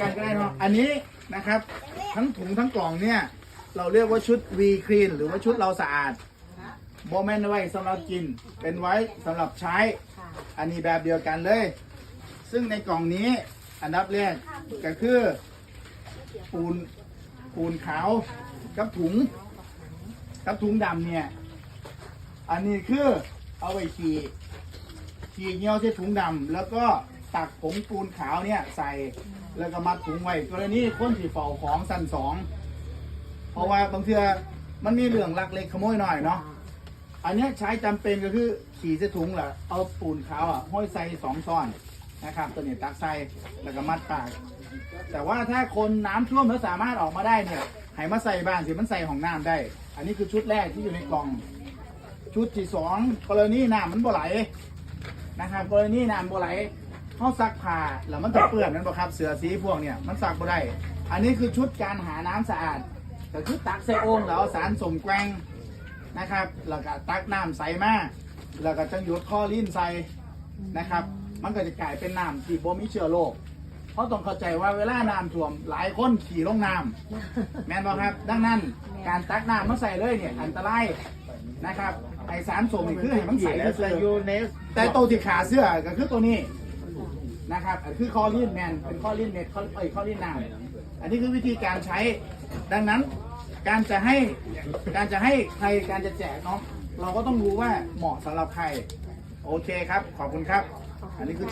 กันก็ได้เนาะอันนี้นะครับ ทั้งถุงทั้งกล่องเนี่ย เราเรียกว่าชุด V Clean หรือว่าชุดเราสะอาดโมเมนต์ไว้สำหรับกิน เป็นไว้สำหรับใช้ อันนี้แบบเดียวกันเลย ซึ่งในกล่องนี้อันดับแรกก็คือปูนปูนขาวกับถุงกับถุงดำเนี่ย อันนี้คือเอาไว้ขี่ขี่เงี้ยวใส่ถุงดำแล้วก็ ตักผงปูนขาวเนี่ยใส่แล้วก็มัดถุงไว้กรณีคนที่เฝ้าของสั้นสองเพราะว่าบางเทือมันมีเรื่องลักเล็กขโมยหน่อยเนาะอันเนี้ยใช้จำเป็นก็คือขี่ใส่ถุงแหละเอาปูนขาวอะห้อยใส่สองซ้อนนะครับตัวนี้ตักใส่แล้วก็มัดปาก แต่ว่าถ้าคนน้ำท่วมแล้วสามารถออกมาได้เนี่ยให้มาใส่บ้านสิมันใส่ของน้ำได้ อันนี้คือชุดแรกที่อยู่ในกล่อง ชุดที่สองกรณีน้ำมันบ่ไหลนะครับกรณีน้ำบ่ไหล เขาซักผ้าแล้วมันจะเปื้อนนั่นบ่ครับเสือสีพวกเนี่ยมันซักบ่ได้ อันนี้คือชุดการหาน้ำสะอาดก็คือตักใส่โอ่งแล้วเอาสารสมแกวงนะครับแล้วก็ตักน้ำใสมาแล้วก็จะหยดข้อลิ้นใส่นะครับ มันก็จะกลายเป็นน้ำที่บ่มีเชื้อโรคเพราะต้องเข้าใจว่าเวลาน้ำท่วมหลายคนขี่ลงน้ำแม่นบ่ครับ ดังนั้นการตักน้ำมาใส่เลยเนี่ยอันตรายนะครับไอสารส่งนี่คือให้มันใสก็คือยูเนสแต่ตัวที่ขาเสื้อก็คือตัวนี้ นะครับอันคือคอลินแมนเป็นคอลินเน็ตคอเอ้ยคอลินน้ำอันนี้คือวิธีการใช้ดังนั้น การจะให้การจะให้ใครการจะแจกเนาะเราก็ต้องรู้ว่าเหมาะสำหรับใคร โอเคครับ ขอบคุณครับ อันนี้คือ